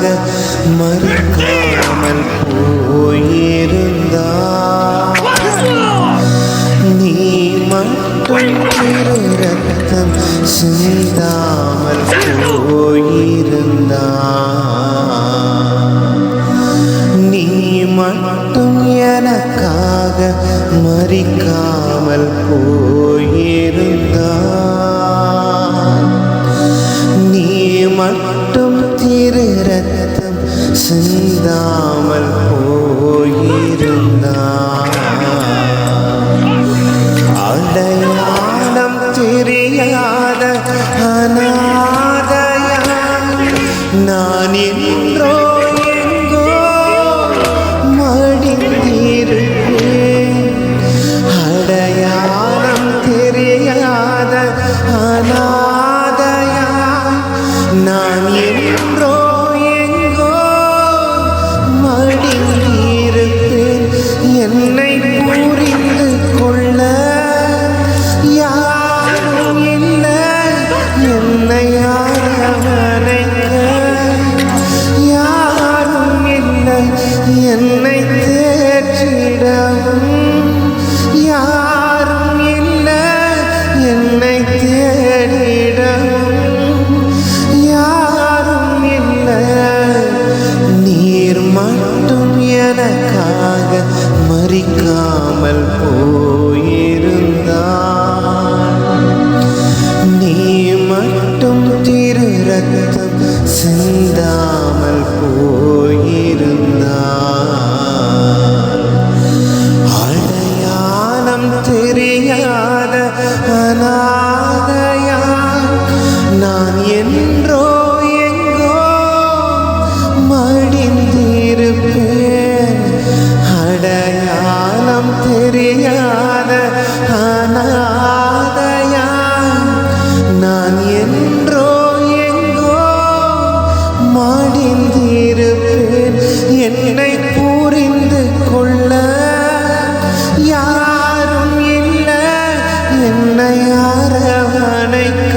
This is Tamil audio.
மகனாக மறுக்காமல் போயிருந்தார் நீ மட்டும் ரத்தம் சிந்தாமல் போயிருந்தார் நீ மட்டும் எனக்காக மறிக்காமல் போயிருந்தார் மட்டும் திரு சிந்தாமல் போயிருந்தான் அடையாளம் தெரியாத அநாதையா நான் என்றோ எங்கோ மடிந்திருப்பேன். அடையாளம் தெரியாத அநாதையா நான் என் மறிக்காமல் போயிருந்தார் நீ மட்டும் திரு ரத்தம் சிந்தாமல் போ என்னை அரவணைக்க